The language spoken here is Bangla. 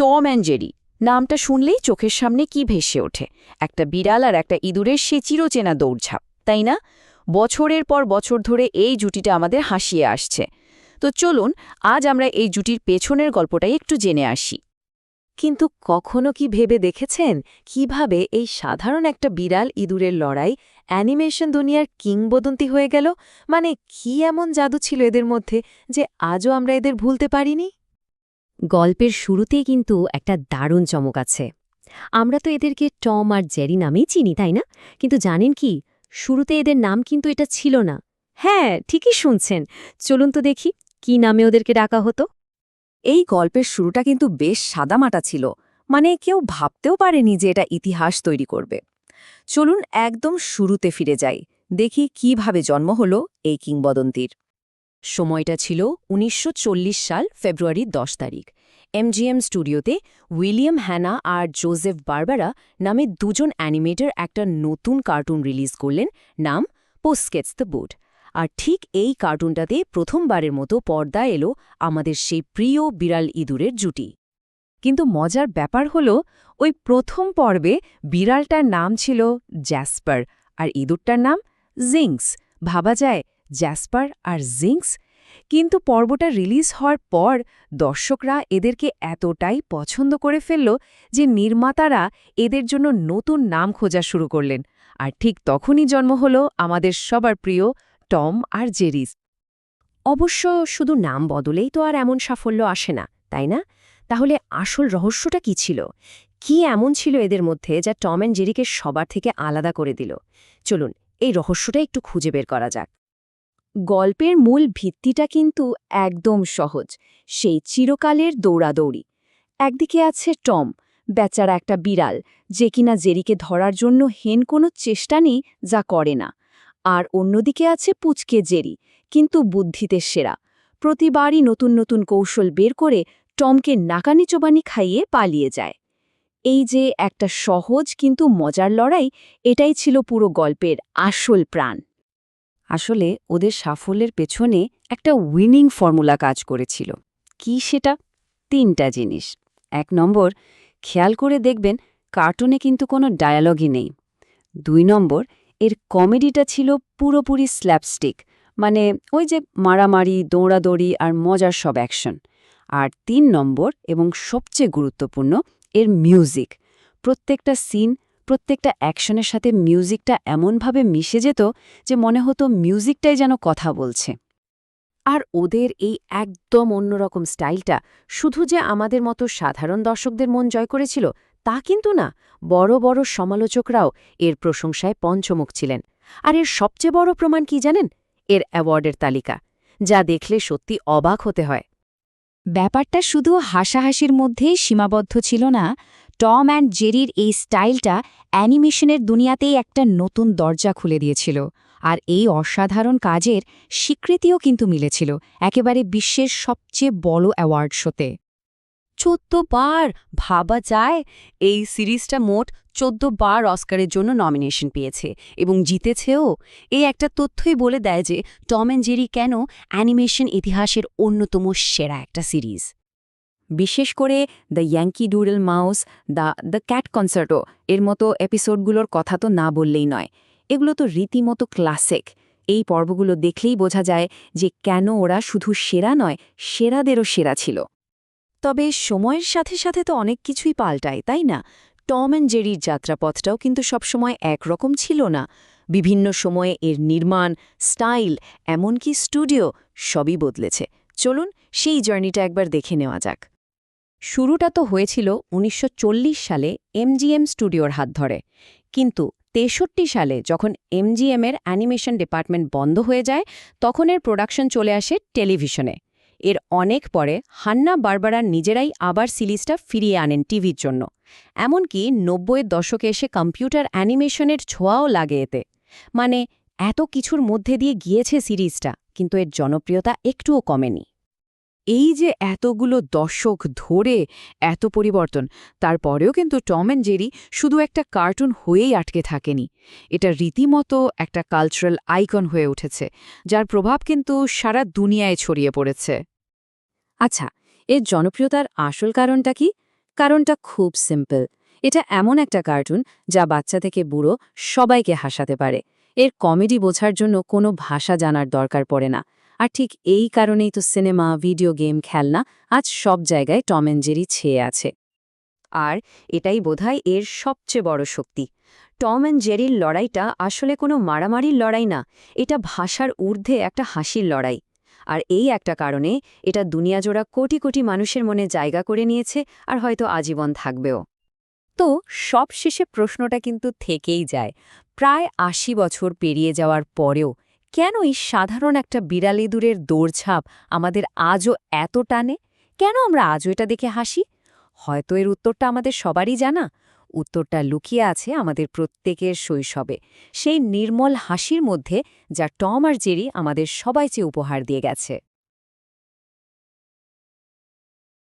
Tom and Jerry. নামটা শুনলেই চোখের সামনে কি ভেসে ওঠে। একটা বিড়াল আর একটা ইঁদুরের সে চিরচেনা দৌড়ঝাঁপ, তাই না? বছরের পর বছর ধরে এই জুটিটা আমাদের হাসিয়ে আসছে। তো চলুন, আজ আমরা এই জুটির পেছনের গল্পটাই একটু জেনে আসি। কিন্তু কখনো কি ভেবে দেখেছেন কীভাবে এই সাধারণ একটা বিড়াল ইঁদুরের লড়াই, অ্যানিমেশন দুনিয়ার কিংবদন্তি হয়ে গেল? মানে কি এমন জাদু ছিল এদের মধ্যে যে আজও আমরা এদের ভুলতে পারিনি? গল্পের শুরুতেই কিন্তু একটা দারুণ চমক আছে। আমরা তো এদেরকে টম আর জেরি নামেই চিনি, তাই না? কিন্তু জানেন কি, শুরুতে এদের নাম কিন্তু এটা ছিল না। হ্যাঁ ঠিকই শুনছেন। চলুন তো দেখি, কি নামে ওদেরকে ডাকা হতো? এই গল্পের শুরুটা কিন্তু বেশ সাদামাটা ছিল। মানে কেউ ভাবতেও পারেনি যে এটা ইতিহাস তৈরি করবে। চলুন একদম শুরুতে ফিরে যাই। দেখি কীভাবে জন্ম হল এই কিংবদন্তির। সময়টা ছিল উনিশশো চল্লিশ সাল ফেব্রুয়ারি দশ তারিখ। এমজিএম স্টুডিওতে উইলিয়াম হ্যানা আর জোসেফ বারবারা নামে দুজন অ্যানিমেটর একটা নতুন কার্টুন রিলিজ করলেন, নাম পোস্কেটস দ্য বুড আর ঠিক এই কার্টুনটাতে প্রথমবারের মতো পর্দা এলো আমাদের সেই প্রিয় বিড়াল ইঁদুরের জুটি। কিন্তু মজার ব্যাপার হল, ওই প্রথম পর্বে বিড়ালটার নাম ছিল জ্যাসপার আর ইঁদুরটার নাম জিংস ভাবা যায় জ্যাসপার আর জিঙ্কস কিন্তু পর্বটা রিলিজ হওয়ার পর দর্শকরা এদেরকে এতটাই পছন্দ করে ফেলল যে নির্মাতারা এদের জন্য নতুন নাম খোঁজা শুরু করলেন। আর ঠিক তখনই জন্ম হল আমাদের সবার প্রিয় টম আর জেরিস। অবশ্য শুধু নাম বদলেই তো আর এমন সাফল্য আসে না, তাই না? তাহলে আসল রহস্যটা কি ছিল? কি এমন ছিল এদের মধ্যে যা টম অ্যান্ড জেরিকে সবার থেকে আলাদা করে দিল? চলুন, এই রহস্যটা একটু খুঁজে বের করা যাক। গল্পের মূল ভিত্তিটা কিন্তু একদম সহজ। সেই চিরকালের দৌড়াদৌড়ি। একদিকে আছে টম, বেচারা একটা বিড়াল, যে কিনা জেরিকে ধরার জন্য হেন কোনো চেষ্টা নেই, যা করে না। আর অন্যদিকে আছে পুচকে জেরি, কিন্তু বুদ্ধিতে সেরা। প্রতিবারই নতুন নতুন কৌশল বের করে টমকে নাকানি চোবানি খাইয়ে পালিয়ে যায়। এই যে একটা সহজ কিন্তু মজার লড়াই, এটাই ছিল পুরো গল্পের আসল প্রাণ। আসলে ওদের সাফল্যের পেছনে একটা উইনিং ফর্মুলা কাজ করেছিল। কি সেটা? তিনটা জিনিস। এক নম্বর, খেয়াল করে দেখবেন কার্টুনে কিন্তু কোনো ডায়ালগই নেই। দুই নম্বর, এর কমেডিটা ছিল পুরোপুরি স্ল্যাপস্টিক মানে ওই যে মারামারি, দৌড়াদৌড়ি আর মজার সব অ্যাকশন আর তিন নম্বর এবং সবচেয়ে গুরুত্বপূর্ণ, এর মিউজিক প্রত্যেকটা সিন প্রত্যেকটা অ্যাকশনের সাথে মিউজিকটা এমনভাবে মিশে যেত যে মনে হতো মিউজিকটাই যেন কথা বলছে। আর ওদের এই একদম অন্যরকম স্টাইলটা শুধু যে আমাদের মতো সাধারণ দর্শকদের মন জয় করেছিল তা কিন্তু না, বড় বড় সমালোচকরাও এর প্রশংসায় পঞ্চমুখ ছিলেন। আর এর সবচেয়ে বড় প্রমাণ কি জানেন? এর অ্যাওয়ার্ডের তালিকা, যা দেখলে সত্যি অবাক হতে হয়। ব্যাপারটা শুধু হাসাহাসির মধ্যেই সীমাবদ্ধ ছিল না টম অ্যান্ড জেরির এই স্টাইলটা অ্যানিমেশনের দুনিয়াতেই একটা নতুন দরজা খুলে দিয়েছিল। আর এই অসাধারণ কাজের স্বীকৃতিও কিন্তু মিলেছিল, একেবারে বিশ্বের সবচেয়ে বড় অ্যাওয়ার্ড শোতে। চোদ্দ বার ভাবা যায়, এই সিরিজটা মোট চোদ্দ বার অস্কারের জন্য নমিনেশন পেয়েছে এবং জিতেছেও। এই একটা তথ্যই বলে দেয় যে, টম অ্যান্ড জেরি কেন অ্যানিমেশন ইতিহাসের অন্যতম সেরা একটা সিরিজ। বিশেষ করে the Yankee doodle mouse the the cat concerto এর মতো এপিসোডগুলোর কথা তো না বললেই নয়। এগুলো তো রীতিমতো ক্লাসিক এই পর্বগুলো দেখলেই বোঝা যায় যে কেন ওরা শুধু সেরা নয়, সেরাদেরও সেরা ছিল। তবে সময়ের সাথে সাথে তো অনেক কিছুই পাল্টায়, তাই না? টম অ্যান্ড জেরির যাত্রাপথটাও কিন্তু সবসময় একরকম ছিল না। বিভিন্ন সময়ে এর নির্মাণ, স্টাইল, এমনকি স্টুডিও সবই বদলেছে। চলুন সেই জার্নিটা একবার দেখে নেওয়া যাক। শুরুটা তো হয়েছিল উনিশশো চল্লিশ সালে এমজিএম স্টুডিওর হাত ধরে। কিন্তু তেষট্টি সালে যখন এমজিএমের অ্যানিমেশন ডিপার্টমেন্ট বন্ধ হয়ে যায়, তখন এর প্রোডাকশন চলে আসে টেলিভিশনে। এর অনেক পরে হান্না বারবারার নিজেরাই আবার সিরিজটা ফিরিয়ে আনেন টিভির জন্য। এমনকি নব্বইয়ের দশকে এসে কম্পিউটার অ্যানিমেশনের ছোঁয়াও লাগে এতে। মানে এত কিছুর মধ্যে দিয়ে গিয়েছে সিরিজটা, কিন্তু এর জনপ্রিয়তা একটুও কমেনি। এই যে এতগুলো দশক ধরে এত পরিবর্তন, তারপরেও কিন্তু টম অ্যান্ড জেরি শুধু একটা কার্টুন হয়েই আটকে থাকেনি। এটা রীতিমতো একটা কালচারাল আইকন হয়ে উঠেছে, যার প্রভাব কিন্তু সারা দুনিয়ায় ছড়িয়ে পড়েছে। আচ্ছা এর জনপ্রিয়তার আসল কারণটা কি? কারণটা খুব সিম্পল। এটা এমন একটা কার্টুন যা বাচ্চা থেকে বুড়ো সবাইকে হাসাতে পারে। এর কমেডি বোঝার জন্য কোনো ভাষা জানার দরকার পড়ে না। আর ঠিক এই কারণেই তো সিনেমা, ভিডিও গেম, খেলনা আজ সব জায়গায় টম অ্যান্ড জেরি ছেয়ে আছে। আর এটাই বোধহয় এর সবচেয়ে বড় শক্তি। টম অ্যান্ড জেরির লড়াইটা আসলে কোনো মারামারির লড়াই না, এটা ভাষার ঊর্ধ্বে একটা হাসির লড়াই। আর এই একটা কারণে এটা দুনিয়াজোড়া কোটি কোটি মানুষের মনে জায়গা করে নিয়েছে আর হয়তো আজীবন থাকবেও। তো সব শেষে প্রশ্নটা কিন্তু থেকেই যায়, প্রায় আশি বছর পেরিয়ে যাওয়ার পরেও কেন এই সাধারণ একটা বিড়াল ইঁদুরের দৌড়ঝাঁপ আমাদের আজও এত টানে? কেন আমরা আজও এটা দেখে হাসি? হয়তো এর উত্তরটা আমাদের সবারই জানা। উত্তরটা লুকিয়ে আছে আমাদের প্রত্যেকের শৈশবে। সেই নির্মল হাসির মধ্যে যা টম আর জেরি আমাদের সবাই চেয়ে উপহার দিয়ে গেছে।